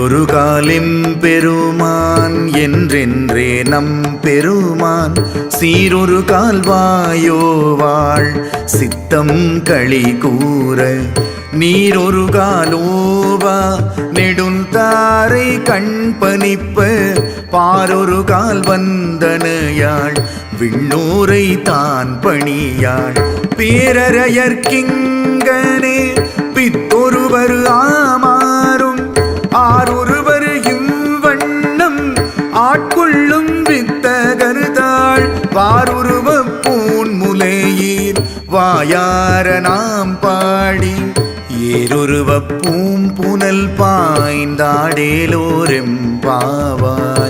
சீரொரு காலிம் பெருமான் என்றென்றே நம் பெருமான். சீரொரு கால்வாயோவாள் சித்தம் களி கூற. நீரொரு காலோவா நெடுந்தாரை கண் பணிப்ப. பாரொரு கால் வந்தனையாள் விண்ணூரை தான் பணியாள். பேரறையர்க்கிங்கனே கருதாள். வாருருவ பூன்முலையீர் வாயார நாம் பாடி. ஏருருவ பூம்புனல் பாய்ந்தாடேலோரெம் பாவாய்.